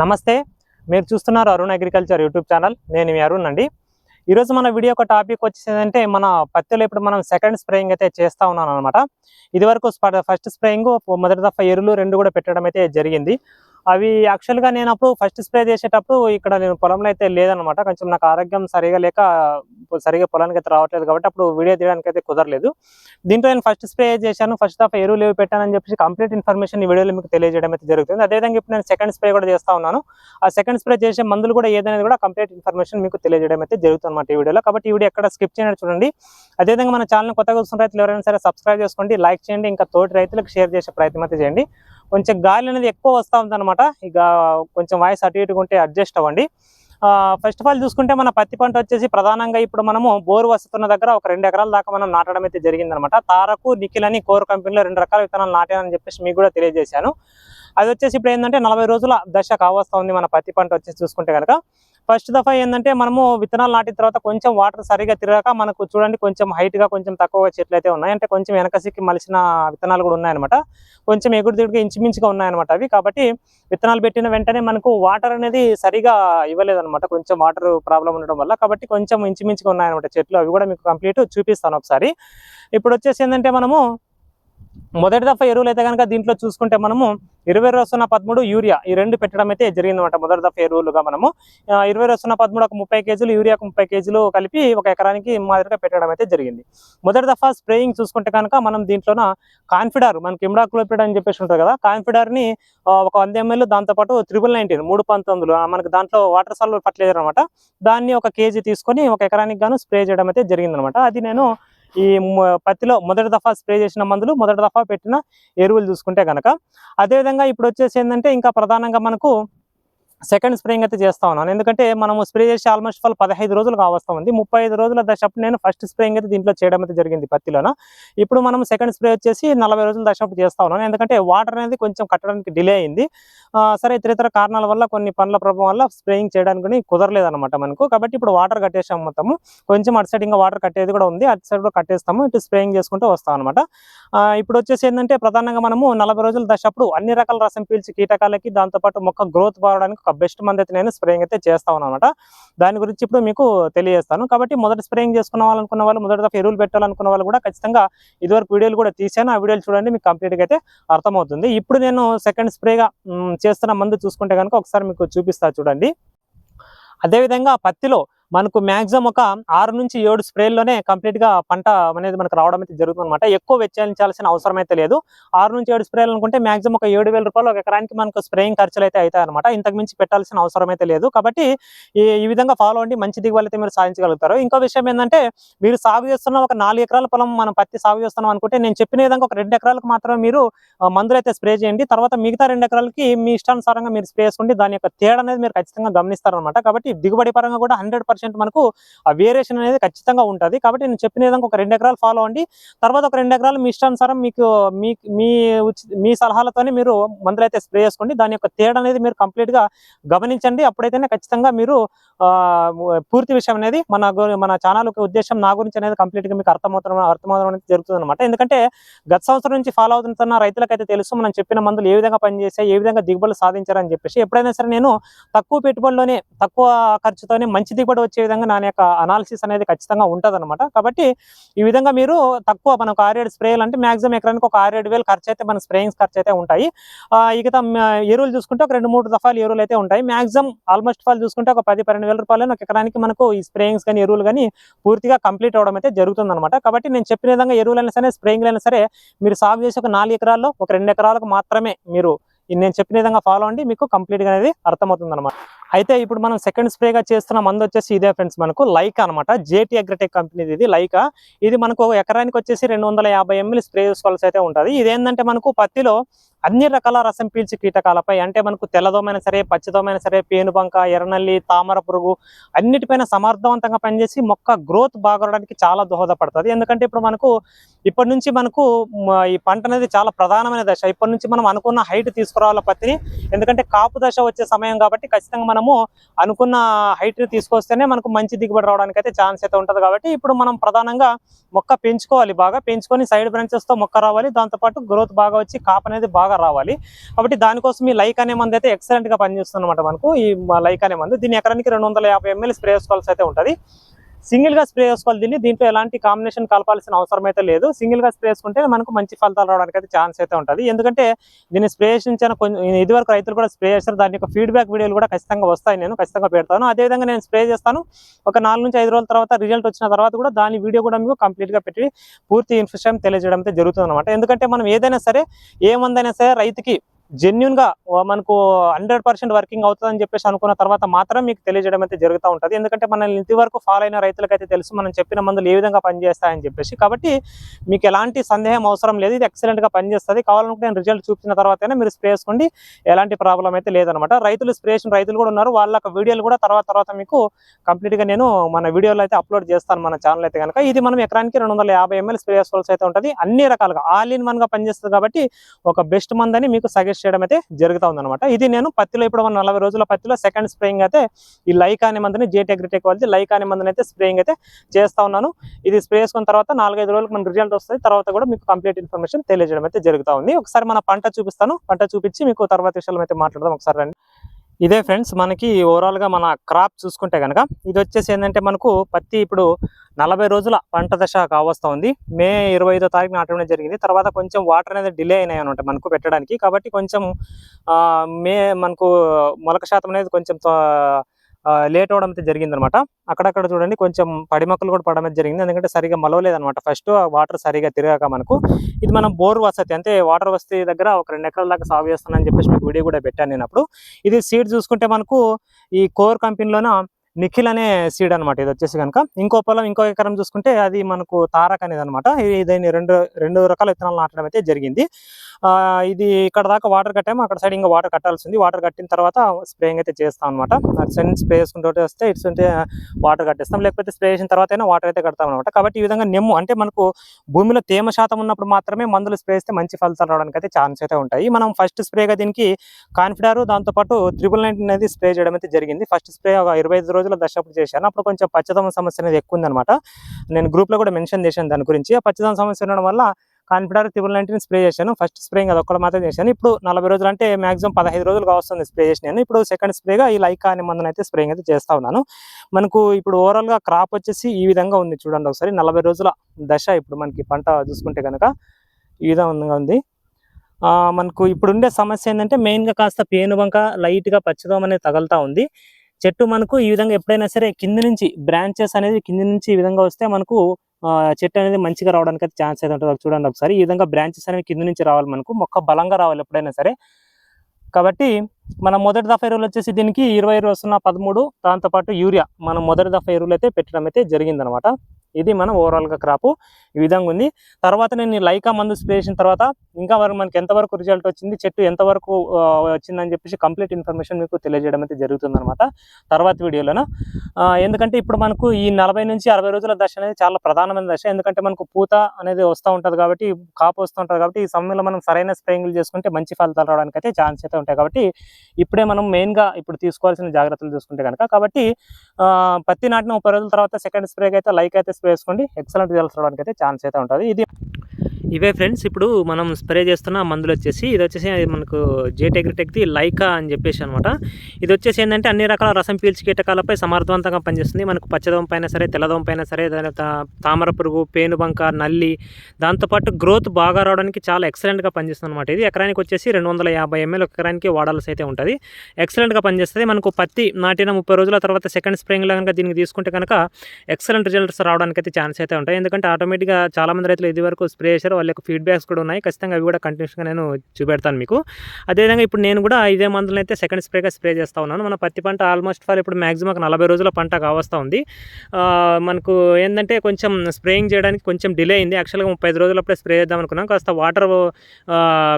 నమస్తే. మీరు చూస్తున్నారు అరుణ్ అగ్రికల్చర్ యూట్యూబ్ ఛానల్. నేను మీ అరుణ్ అండి. ఈరోజు మన వీడియో ఒక టాపిక్ వచ్చేసిందంటే మన పత్తిలో ఇప్పుడు మనం సెకండ్ స్ప్రేయింగ్ అయితే చేస్తా ఉన్నాను అనమాట ఇది వరకు ఫస్ట్ స్ప్రేయింగ్ మొదటి దఫా ఎరువులు రెండు కూడా పెట్టడం అయితే జరిగింది. అవి యాక్చువల్గా నేను అప్పుడు ఫస్ట్ స్ప్రే చేసేటప్పుడు ఇక్కడ నేను పొలంలో అయితే లేదనమాట కొంచెం నాకు ఆరోగ్యం సరిగా లేక సరిగా పొలానికి అయితే రావట్లేదు కాబట్టి అప్పుడు వీడియో తీయడానికి అయితే కుదరలేదు. దీంట్లో నేను ఫస్ట్ స్ప్రే చేశాను. ఫస్ట్ ఆఫ్ ఎరువులు ఏవి పెట్టానని చెప్పేసి కంప్లీట్ ఇన్ఫర్మేషన్ ఈ వీడియోలో మీకు తెలియజేయడం అయితే జరుగుతుంది. అదేవిధంగా ఇప్పుడు నేను సెకండ్ స్ప్రే కూడా చేస్తా ఉన్నాను. ఆ సెకండ్ స్ప్రే చేసే మందులు కూడా ఏదైనా కూడా కంప్లీట్ ఇన్ఫర్మేషన్ మీకు తెలియజేయడం అయితే జరుగుతుంది అనమాట ఈ వీడియోలో. కాబట్టి ఈ వీడియో ఎక్కడ స్కిప్ చేయడం చూడండి. అదేవిధంగా మన ఛానల్ కొత్తగా చూస్తున్న రైతులు ఎవరైనా సరే సబ్స్క్రైబ్ చేసుకోండి లైక్ చేయండి ఇంకా తోటి రైతులకు షేర్ చేసే ప్రయత్నం అయితే చేయండి. కొంచెం గాలి అనేది ఎక్కువ వస్తూ ఉందన్నమాట. ఇక కొంచెం వాయిస్ అటు ఇటు ఉంటే అడ్జస్ట్ అవ్వండి. ఫస్ట్ ఆఫ్ ఆల్ చూసుకుంటే మన పత్తి పంట వచ్చేసి ప్రధానంగా ఇప్పుడు మనము బోరు వస్తున్న దగ్గర ఒక రెండు ఎకరాల దాకా మనం నాటడం అయితే జరిగిందనమాట తారకు నిఖిల్ అని కోర్ కంపెనీలో రెండు రకాల విత్తనాలు నాటానని చెప్పేసి మీకు కూడా తెలియజేశాను. అది వచ్చేసి ఇప్పుడు ఏంటంటే నలభై రోజుల దశ కావస్తా ఉంది మన పత్తి పంట వచ్చేసి చూసుకుంటే కనుక ఫస్ట్ దఫా ఏంటంటే మనము విత్తనాలు నాటిన తర్వాత కొంచెం వాటర్ సరిగా తిరగక మనకు చూడండి కొంచెం హైట్గా కొంచెం తక్కువగా చెట్లు అయితే ఉన్నాయి. అంటే కొంచెం వెనకసికి మలిసిన విత్తనాలు కూడా ఉన్నాయన్నమాట. కొంచెం ఎగుడు దిగుడుగా ఇంచుమించుగా ఉన్నాయన్నమాట అవి. కాబట్టి విత్తనాలు పెట్టిన వెంటనే మనకు వాటర్ అనేది సరిగా ఇవ్వలేదన్నమాట. కొంచెం వాటర్ ప్రాబ్లం ఉండడం వల్ల. కాబట్టి కొంచెం ఇంచుమించుగా ఉన్నాయన్నమాట చెట్లు. అవి కూడా మీకు కంప్లీట్ చూపిస్తాను ఒకసారి. ఇప్పుడు వచ్చేసి ఏంటంటే మనము మొదటి దఫా ఎరువులు అయితే కనుక దీంట్లో చూసుకుంటే మనము ఇరవై రోజున పదమూడు యూరియా ఈ రెండు పెట్టడం అయితే జరిగిందన్నమాట. మొదటి దఫా ఎరువులుగా మనము. ఇరవై రోజున పదమూడు ఒక ముప్పై కేజీలు యూరియాకు ముప్పై కేజీలు కలిపి ఒక ఎకరానికి మాదిరిగా పెట్టడం అయితే జరిగింది. మొదటి దఫా స్ప్రేయింగ్ చూసుకుంటే కనుక మనం దీంట్లోన కాన్ఫిడార్ మనకి ఇమ్డాక్లోపిడ్ అని చెప్పేసి ఉంటుంది కదా కాన్ఫిడార్ని ఒక వంద ఎంఎల్ దాంతోపాటు త్రిబుల్ నైన్టీన్ మూడు పంతొమ్మిదిలో మనకి దాంట్లో వాటర్ సాల్వ్ పట్టలేదు అనమాట దాన్ని ఒక కేజీ తీసుకొని ఒక ఎకరానికి గాను స్ప్రే చేయడం అయితే జరిగిందనమాట అది నేను ఈ పత్తిలో మొదటి దఫా స్ప్రే చేసిన మందులు మొదటి దఫా పెట్టిన ఎరువులు చూసుకుంటే కనుక అదేవిధంగా ఇప్పుడు వచ్చేసి ఏంటంటే ఇంకా ప్రధానంగా మనకు సెకండ్ స్ప్రేయింగ్ అయితే చేస్తా ఉన్నాను. ఎందుకంటే మనము స్ప్రే చేసి ఆల్మోస్ట్ వాళ్ళు పదహైదు రోజులు కావస్తా ఉంది. ముప్పై ఐదు రోజుల దశప్పుడు నేను ఫస్ట్ స్ప్రేయింగ్ అయితే దీంట్లో చేయడం అయితే జరిగింది పత్తిలోన. ఇప్పుడు మనం సెకండ్ స్ప్రే వచ్చేసి నలభై రోజుల దశప్పుడు చేస్తా ఉన్నాను. ఎందుకంటే వాటర్ అనేది కొంచెం కట్టడానికి డిలే అయింది. సరే ఇతర ఇతర కారణాల వల్ల కొన్ని పనుల ప్రభావం వల్ల స్ప్రేయింగ్ చేయడానికి కుదరలేదు అనమాట మనకు. కాబట్టి ఇప్పుడు వాటర్ కట్టేసాం మొత్తము. కొంచెం అటు సైడ్ ఇంకా వాటర్ కట్టేది కూడా ఉంది. అటు సైడ్ కూడా కట్టేస్తాము. ఇటు స్ప్రేయింగ్ చేసుకుంటూ వస్తాం అనమాట ఇప్పుడు వచ్చేసి ఏంటంటే ప్రధానంగా మనము నలభై రోజుల దశప్పుడు అన్ని రకాల రసం పీల్చి కీటకాలకి దాంతోపాటు మొక్క గ్రోత్ బాగడానికి ఒక బెస్ట్ మంది అయితే నేను స్ప్రేయింగ్ అయితే చేస్తా అనమాట దాని గురించి ఇప్పుడు మీకు తెలియజేస్తాను. కాబట్టి మొదటి స్ప్రేయింగ్ చేసుకున్న వాళ్ళనుకున్న వాళ్ళు మొదటి దఫా ఎరువులు పెట్టాలనుకున్న వాళ్ళు కూడా ఖచ్చితంగా ఇదివరకు వీడియోలు కూడా తీసాను ఆ వీడియోలు చూడండి మీకు కంప్లీట్గా అయితే అర్థమవుతుంది. ఇప్పుడు నేను సెకండ్ స్ప్రేగా చేస్తున్న మందు చూసుకుంటే కనుక ఒకసారి మీకు చూపిస్తా చూడండి. అదేవిధంగా పత్తిలో మనకు మాక్సిమం ఒక ఆరు నుంచి ఏడు స్ప్రేల్లోనే కంప్లీట్గా పంట అనేది మనకు రావడం అయితే జరుగుతుంది అనమాట ఎక్కువ వెచ్చించాల్సిన అవసరం అయితే లేదు. ఆరు నుంచి ఏడు స్ప్రేలు అనుకుంటే మాక్సిమం ఒక ఏడు వేల రూపాయలు ఒక ఎకరానికి మనకు స్ప్రేయింగ్ ఖర్చులు అయితే అవుతాయి అనమాట ఇంతకు మించి పెట్టాల్సిన అవసరం అయితే లేదు. కాబట్టి ఈ ఈ విధంగా ఫాలో అండి మంచి దిగుబడి అయితే మీరు సాధించగలుగుతారు. ఇంకో విషయం ఏంటంటే మీరు సాగు చేస్తున్న ఒక నాలుగు ఎకరాల పొలం మనం పత్తి సాగు చేస్తున్నాం అనుకుంటే నేను చెప్పిన విధంగా ఒక రెండు ఎకరాలకు మాత్రమే మీరు మందులు అయితే స్ప్రే చేయండి. తర్వాత మిగతా రెండు ఎకరాలకి మీ ఇష్టానుసారంగా మీరు స్ప్రే చేసుకోండి దాని యొక్క తేడా అనేది మీరు ఖచ్చితంగా గమనిస్తారనమాట కాబట్టి దిగుబడి పరంగా కూడా హండ్రెడ్ మనకు ఆ వేరియేషన్ అనేది ఖచ్చితంగా ఉంటుంది. కాబట్టి నేను చెప్పిన విధంగా ఒక రెండు ఎకరాలు ఫాలో అండి తర్వాత ఒక రెండు ఎకరాలు మీ ఇష్టానుసారం మీకు మీ మీ ఉచి- మీ సలహాలతోనే మీరు మందులు అయితే స్ప్రే చేసుకోండి. దాని యొక్క తేడా అనేది మీరు కంప్లీట్గా గా గమనించండి. అప్పుడైతేనే ఖచ్చితంగా మీరు ఆ, పూర్తి విషయం అనేది మన మన ఛానల్ ఉద్దేశం నా గురించి అనేది కంప్లీట్గా గా మీకు అర్థమవుతున్న అర్థమవడం అనేది జరుగుతుంది అనమాట ఎందుకంటే గత సంవత్సరం నుంచి ఫాలో అవుతున్న రైతులకైతే తెలుసు మనం చెప్పిన మందులు ఏ విధంగా పనిచేసాయి ఏ విధంగా దిగుబడులు సాధించారని చెప్పేసి. ఎప్పుడైనా సరే నేను తక్కువ పెట్టుబడిలోనే తక్కువ ఖర్చుతోనే మంచి దిగుబడి వచ్చే విధంగా నా యొక్క అనాలిసిస్ అనేది ఖచ్చితంగా ఉంటుంది కాబట్టి ఈ విధంగా మీరు తక్కువ మనకు ఆరేడు స్ప్రేలు అంటే మాక్సిమం ఎకరానికి ఒక ఆరేడు వేలు ఖర్చు అయితే మన స్ప్రేయింగ్స్ ఖర్చు అయితే ఉంటాయి. ఇక ఎరువులు చూసుకుంటే ఒక రెండు మూడు దఫాలు ఎరువులు అయితే ఉంటాయి. మాక్సిమం ఆల్మోస్ట్ ఫాల్ చూసుకుంటే ఒక పది పన్నెండు వేల రూపాయలు ఒక ఎకరానికి మనకు ఈ స్ప్రేయింగ్స్ కానీ ఎరువులు కానీ పూర్తిగా కంప్లీట్ అవడం అయితే జరుగుతుంది అనమాట కాబట్టి నేను చెప్పిన విధంగా ఎరువులైనా సరే స్ప్రేయింగ్లైనా సరే మీరు సాగు చేసే ఒక నాలుగు ఎకరాల్లో ఒక రెండు ఎకరాలకు మాత్రమే మీరు నేను చెప్పిన విధంగా ఫాలో అండి మీకు కంప్లీట్గా అనేది అర్థమవుతుంది అనమాట అయితే ఇప్పుడు మనం సెకండ్ స్ప్రేగా చేస్తున్న మందు వచ్చేసి ఇదే ఫ్రెండ్స్ మనకు లైక్ అనమాట జేటీ అగ్రటెక్ కంపెనీది ఇది లైకా ఇది మనకు ఒక ఎకరానికి వచ్చేసి రెండు వందల యాభై ఎంఎల్ స్ప్రే చేసుకోవాల్సి అయితే ఉంటుంది. ఇది ఏంటంటే మనకు పత్తిలో అన్ని రకాల రసం పీల్చి కీటకాలపై అంటే మనకు తెల్లదోమైనా సరే పచ్చదోమైనా సరే పేనుబంక ఎర్రనల్లి తామర పురుగు అన్నిటిపైన సమర్థవంతంగా పనిచేసి మొక్క గ్రోత్ బాగడానికి చాలా దోహదపడుతుంది. ఎందుకంటే ఇప్పుడు మనకు ఇప్పటి నుంచి మనకు ఈ పంట అనేది చాలా ప్రధానమైన దశ. ఇప్పటి నుంచి మనం అనుకున్న హైట్ తీసుకురావాలి పత్తిని ఎందుకంటే కాపు దశ వచ్చే సమయం కాబట్టి ఖచ్చితంగా మనము అనుకున్న హైట్ తీసుకొస్తేనే మనకు మంచి దిగుబడి రావడానికి అయితే ఛాన్స్ అయితే ఉంటుంది కాబట్టి ఇప్పుడు మనం ప్రధానంగా మొక్క పెంచుకోవాలి. బాగా పెంచుకొని సైడ్ బ్రాంచెస్తో మొక్క రావాలి. దాంతోపాటు గ్రోత్ బాగా వచ్చి కాపు అనేది బాగా బాగా రావాలి. కాబట్టి దానికోసం ఈ లైక్ అనే మంది అయితే ఎక్సలెంట్గా పనిచేస్తుంది అనమాట మనకు. ఈ లైక్ అనే మంది. దీని ఎకరానికి రెండు వందల యాభై ఎంఎల్ స్ప్రే చేసుకోవాల్సి అయితే ఉంటుంది. సింగిల్గా స్ప్రే చేసుకోవాలి దీన్ని. దీంట్లో ఎలాంటి కాంబినేషన్ కలపాల్సిన అవసరం అయితే లేదు. సింగిల్గా స్ప్రే చేసుకుంటే మనకు మంచి ఫలితాలు రావడానికి అయితే ఛాన్స్ అయితే ఉంటుంది. ఎందుకంటే దీన్ని స్ప్రే చేసిన కొంచెం ఇదివరకు రైతులు కూడా స్ప్రే చేస్తారు దాని యొక్క ఫీడ్బ్యాక్ వీడియోలు కూడా ఖచ్చితంగా వస్తాయి. నేను ఖచ్చితంగా పెడతాను. అదేవిధంగా నేను స్ప్రే చేస్తాను. ఒక నాలుగు నుంచి ఐదు రోజుల తర్వాత రిజల్ట్ వచ్చిన తర్వాత కూడా దాని వీడియో కూడా మీకు కంప్లీట్గా పెట్టి పూర్తి ఇన్ఫర్మేషన్ తెలియజేయడం అయితే జరుగుతుంది ఎందుకంటే మనం ఏదైనా సరే ఏ మందైనా సరే రైతుకి జెన్యున్గా మనకు హండ్రెడ్ పర్సెంట్ వర్కింగ్ అవుతుందని చెప్పేసి అనుకున్న తర్వాత మాత్రం మీకు తెలియజేయడం అయితే జరుగుతూ ఉంటుంది. ఎందుకంటే మనల్ని ఇంటి వరకు ఫాలో అయిన రైతులకైతే తెలుసు మనం చెప్పిన మందులు ఏ విధంగా పనిచేస్తాయని చెప్పేసి. కాబట్టి మీకు ఎలాంటి సందేహం అవసరం లేదు. ఇది ఎక్సలెంట్గా పనిచేస్తుంది. కావాలనుకుంటే నేను రిజల్ట్ చూపించిన తర్వాతనే మీరు స్ప్రే చేసుకోండి ఎలాంటి ప్రాబ్లం అయితే లేదనమాట. రైతులు స్ప్రే చేసిన రైతులు కూడా ఉన్నారు. వాళ్ళ వీడియోలు కూడా తర్వాత తర్వాత మీకు కంప్లీట్గా నేను మన వీడియోలో అయితే అప్లోడ్ చేస్తాను మన ఛానల్ అయితే కనుక. ఇది మనం ఎకరానికి రెండు వందల యాభై ఎంఎల్ స్ప్రే చేసుకోవాల్సి అయితే ఉంటుంది. అన్ని రకాలుగా ఆల్ ఇన్ వన్గా పనిచేస్తుంది కాబట్టి ఒక బెస్ట్ మందని మీకు సజెస్ట్ చేయడం అయితే జరుగుతూ ఉందన్నమాట. ఇది నేను పత్తిలో ఇప్పుడు మన నలభై రోజుల పత్తిలో సెకండ్ స్ప్రేయింగ్ అయితే ఈ లైక్ అనే మందుని జేట్ అగ్రిటెక్ వాళ్ళది లైక్ అనే మందుని అయితే స్ప్రేయింగ్ అయితే చేస్తూ ఉన్నాను. ఇది స్ప్రే చేసుకున్న తర్వాత నాలుగైదు రోజులకు మన రిజల్ట్ వస్తుంది. తర్వాత కూడా మీకు కంప్లీట్ ఇన్ఫర్మేషన్ తెలియజేయడం అయితే జరుగుతూ ఉంది. ఒకసారి మన పంట చూపిస్తాను. పంట చూపించి మీకు తర్వాత విషయాలు అయితే మాట్లాడదాం. ఒకసారి రండి. ఇదే ఫ్రెండ్స్ మనకి ఓవరాల్గా మన క్రాప్ చూసుకుంటే కనుక ఇది వచ్చేసి ఏంటంటే మనకు పత్తి ఇప్పుడు నలభై రోజుల పంట దశ కావస్తూ ఉంది. మే ఇరవై ఐదో తారీఖు నాటడం జరిగింది. తర్వాత కొంచెం వాటర్ అనేది డిలే అయినాయి అనమాట మనకు పెట్టడానికి. కాబట్టి కొంచెం మే మనకు మొలక శాతం అనేది కొంచెం లేట్ అవడం అయితే జరిగింది అనమాట అక్కడక్కడ చూడండి కొంచెం పడిమక్కలు కూడా పడడం జరిగింది. ఎందుకంటే సరిగా మలవలేదు అనమాట ఫస్ట్ వాటర్ సరిగా తిరగాక మనకు. ఇది మనం బోర్ వసతి అంటే వాటర్ వసతి దగ్గర ఒక రెండు ఎకరాల దాకా సాగు చేస్తానని చెప్పేసి మీకు వీడియో కూడా పెట్టాను నేను అప్పుడు. ఇది సీడ్ చూసుకుంటే మనకు ఈ కోర్ కంపెనీలోన నిఖిల్ అనే సీడ్ అనమాట ఇది వచ్చేసి కనుక ఇంకో పొలం ఇంకో ఎకరం చూసుకుంటే అది మనకు తారక్ అనేది అనమాట దీన్ని రెండు రెండు రకాల విత్తనాలు నాటడం అయితే జరిగింది. ఆ, ఇది ఇక్కడ దాకా వాటర్ కట్టాము. అక్కడ సైడ్ ఇంకా వాటర్ కట్టాల్సింది. వాటర్ కట్టిన తర్వాత స్ప్రేయింగ్ అయితే చేస్తాం అనమాట అటు సైడ్ స్ప్రే చేసుకుంటూ వస్తే ఇటు ఉంటే వాటర్ కట్టేస్తాం. లేకపోతే స్ప్రే చేసిన తర్వాత అయినా వాటర్ అయితే కడతాం అనమాట కాబట్టి ఈ విధంగా నెమ్ము అంటే మనకు భూమిలో తేమ శాతం ఉన్నప్పుడు మాత్రమే మందులు స్ప్రే చేస్తే మంచి ఫలితాలు రావడానికి అయితే ఛాన్స్ అయితే ఉంటాయి. మనం ఫస్ట్ స్ప్రేగా దీనికి కాన్ఫిడారు దాంతోపాటు త్రిబుల్ నైన్ అనేది స్ప్రే చేయడం అయితే జరిగింది. ఫస్ట్ స్ప్రే ఒక ఇరవై ఐదు రోజులు దశ అప్పుడు చేశాను. అప్పుడు కొంచెం పచ్చదనం సమస్య అనేది ఎక్కువ ఉందన్నమాట. నేను గ్రూప్లో కూడా మెన్షన్ చేశాను దాని గురించి. ఆ పచ్చదనం సమస్య ఉండడం వల్ల కాన్ఫిడర్ త్రిబుల్ నైన్టీన్ స్ప్రే చేశాను. ఫస్ట్ స్ప్రేయింగ్ అది ఒక్కడ మాత్రం చేశాను. ఇప్పుడు నలభై రోజులు అంటే మాక్సిమం పదహైదు రోజులుగా వస్తుంది స్ప్రే చేసి నేను ఇప్పుడు సెకండ్ స్ప్రేగా ఈ లైకా అనే మందుని అయితే స్ప్రేయింగ్ అయితే చేస్తా ఉన్నాను. మనకు ఇప్పుడు ఓవరాల్గా క్రాప్ వచ్చేసి ఈ విధంగా ఉంది చూడండి ఒకసారి. నలభై రోజుల దశ ఇప్పుడు మనకి పంట చూసుకుంటే కనుక ఈ విధంగా ఉంది. మనకు ఇప్పుడు ఉండే సమస్య ఏంటంటే మెయిన్గా కాస్త పేనుబంక బంక లైట్గా పచ్చదోమనేది తగులుతా ఉంది. చెట్టు మనకు ఈ విధంగా ఎప్పుడైనా సరే కింద నుంచి బ్రాంచెస్ అనేది కింద నుంచి ఈ విధంగా వస్తే మనకు ఆ, చెట్టు అనేది మంచిగా రావడానికి అయితే ఛాన్స్ అయితే ఉంటుంది. చూడండి ఒకసారి. ఈ విధంగా బ్రాంచెస్ అనేవి కింద నుంచి రావాలి మనకు. మొక్క బలంగా రావాలి ఎప్పుడైనా సరే. కాబట్టి మనం మొదటి దఫా ఎరువులు వచ్చేసి దీనికి ఇరవై ఇరవై సున్నా పదమూడు దాంతోపాటు యూరియా మనం మొదటి దఫా ఎరువులు అయితే పెట్టడం అయితే జరిగిందనమాట. ఇది మనం ఓవరాల్గా క్రాప్ ఈ విధంగా ఉంది. తర్వాత నేను లైకా మందు స్ప్రే చేసిన తర్వాత ఇంకా వరకు మనకి ఎంతవరకు రిజల్ట్ వచ్చింది చెట్టు ఎంతవరకు వచ్చిందని చెప్పేసి కంప్లీట్ ఇన్ఫర్మేషన్ మీకు తెలియజేయడం అయితే జరుగుతుంది అనమాట తర్వాత వీడియోలోన. ఎందుకంటే ఇప్పుడు మనకు ఈ నలభై నుంచి అరవై రోజుల దశ అనేది చాలా ప్రధానమైన దశ. ఎందుకంటే మనకు పూత అనేది వస్తూ ఉంటుంది కాబట్టి కాపు వస్తూ ఉంటుంది కాబట్టి ఈ సమయంలో మనం సరైన స్ప్రేయింగ్లు చేసుకుంటే మంచి ఫలితాలు రావడానికి అయితే ఛాన్స్ అయితే ఉంటాయి కాబట్టి ఇప్పుడే మనం మెయిన్గా ఇప్పుడు తీసుకోవాల్సిన జాగ్రత్తలు చూసుకుంటే కనుక కాబట్టి పత్తి నాటిన ముప్పై రోజుల తర్వాత సెకండ్ స్ప్రేకి అయితే లైక్ అయితే వేసుకోండి. ఎక్సలెంట్ రిజల్ట్స్ రావడానికి అయితే ఛాన్స్ అయితే ఉంటుంది. ఇది ఇవే ఫ్రెండ్స్ ఇప్పుడు మనం స్ప్రే చేస్తున్న మందులు వచ్చేసి ఇది వచ్చేసి మనకు జేటెగ్రిటెక్ది లైకా అని చెప్పేసి అనమాట ఇది వచ్చేసి ఏంటంటే అన్ని రకాల రసం పీల్చి కీటకాలపై సమర్థవంతంగా పనిచేస్తుంది. మనకు పచ్చదం పైన సరే తెల్లదం పైన సరే దాని తా- తామర పురుగు పేనుబంక నల్లి దాంతోపాటు గ్రోత్ బాగా రావడానికి చాలా ఎక్సలెంట్గా పనిచేస్తుంది అనమాట ఇది ఎకరానికి వచ్చేసి రెండు వందల యాభై ఎంఎల్ ఎకరానికి వాడాల్సి అయితే ఉంటుంది. ఎక్సలెంట్గా పనిచేస్తుంది. మనకు పత్తి నాటిన ముప్పై రోజుల తర్వాత సెకండ్ స్ప్రింగ్లో కనుక దీనికి తీసుకుంటే కనుక ఎక్సలెంట్ రిజల్ట్స్ రావడానికి అయితే ఛాన్స్ అయితే ఉంటాయి. ఎందుకంటే ఆటోమేటిక్గా చాలా మంది రైతులు ఇది వరకు స్ప్రే చేశారు వాళ్ళ యొక్క ఫీడ్బ్యాక్స్ కూడా ఉన్నాయి. ఖచ్చితంగా అవి కూడా కంటిన్యూస్గా నేను చూపెడతాను మీకు. అదేవిధంగా ఇప్పుడు నేను కూడా ఇదే మందులను అయితే సెకండ్ స్ప్రేగా స్ప్రే చేస్తా ఉన్నాను. మన పత్తి పంట ఆల్మోస్ట్ ఫార్ ఇప్పుడు మాక్సిమం ఒక నలభై రోజుల పంట కావస్తూ ఉంది. మనకు ఏంటంటే కొంచెం స్ప్రేయింగ్ చేయడానికి కొంచెం డిలే అయింది. యాక్చువల్గా ముప్పై ఐదు రోజులప్పుడే స్ప్రే చేద్దాం అనుకున్నాం. కాస్త వాటర్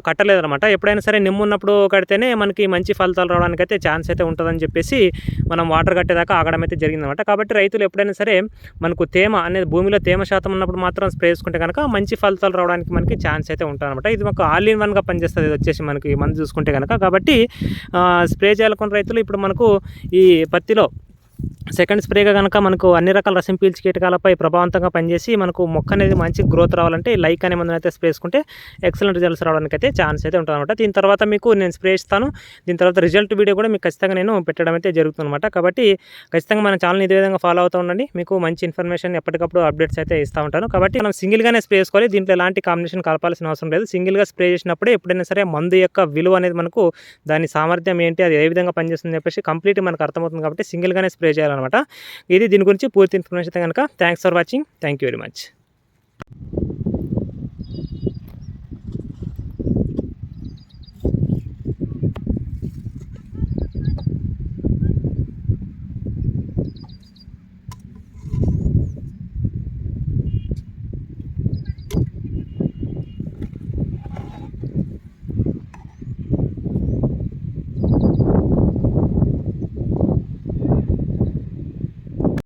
కట్టలేదనమాట ఎప్పుడైనా సరే నిమ్ము ఉన్నప్పుడు కడితేనే మనకి మంచి ఫలితాలు రావడానికి అయితే ఛాన్స్ అయితే ఉంటుందని చెప్పేసి మనం వాటర్ కట్టేదాకా ఆగడం అయితే జరిగిందన్నమాట. కాబట్టి రైతులు ఎప్పుడైనా సరే మనకు తేమ అనేది భూమిలో తేమ శాతం ఉన్నప్పుడు మాత్రం స్ప్రే చేసుకుంటే కనుక మంచి ఫలితాలు రావడానికి మనకి ఛాన్స్ అయితే ఉంటుందన్నమాట. ఇది మాకు ఆల్ ఇన్ వన్గా పనిచేస్తుంది. ఇది వచ్చేసి మనకి మందు చూసుకుంటే కనుక కాబట్టి స్ప్రే చేయాలనుకున్న రైతులు ఇప్పుడు మనకు ఈ పత్తిలో సెకండ్ స్ప్రేగా కనుక మనకు అన్ని రకాల రసం పీల్చి కీటకాలపై ప్రభావవంతంగా పనిచేసి మనకు మొక్క అనేది మంచి గ్రోత్ రావాలంటే లైక్ అనే మందుని అయితే స్ప్రే చేసుకుంటే ఎక్సలెంట్ రిజల్ట్స్ రావడానికి అయితే ఛాన్స్ అయితే ఉంటుందన్నమాట. దీని తర్వాత మీకు నేను స్ప్రే ఇస్తాను దీని తర్వాత రిజల్ట్ వీడియో కూడా మీకు ఖచ్చితంగా నేను పెట్టడం అయితే జరుగుతుందన్నమాట. కాబట్టి ఖచ్చితంగా మన ఛానల్ ఇదే విధంగా ఫాలో అవుతూ ఉండండి. మీకు మంచి ఇన్ఫర్మేషన్ ఎప్పటికప్పుడు అప్డేట్స్ అయితే ఇస్తూ ఉంటాను. కాబట్టి మనం సింగిల్గానే స్ప్రే చేసుకోవాలి. దీంట్లో ఎలాంటి కాంబినేషన్ కలపాల్సిన అవసరం లేదు. సింగిల్గా స్ప్రే చేసినప్పుడే ఎప్పుడైనా సరే మందు యొక్క విలువ అనేది మనకు దాని సామర్థ్యం ఏంటి అది ఏ విధంగా పనిచేస్తుంది చెప్పేసి కంప్లీట్ మనకు అర్థమవుతుంది కాబట్టి సింగిల్గానే స్ప్రే చేయాలన్నమాట. ఇది దీని గురించి పూర్తి ఇన్ఫర్మేషన్ కనుక thanks for watching thank you very much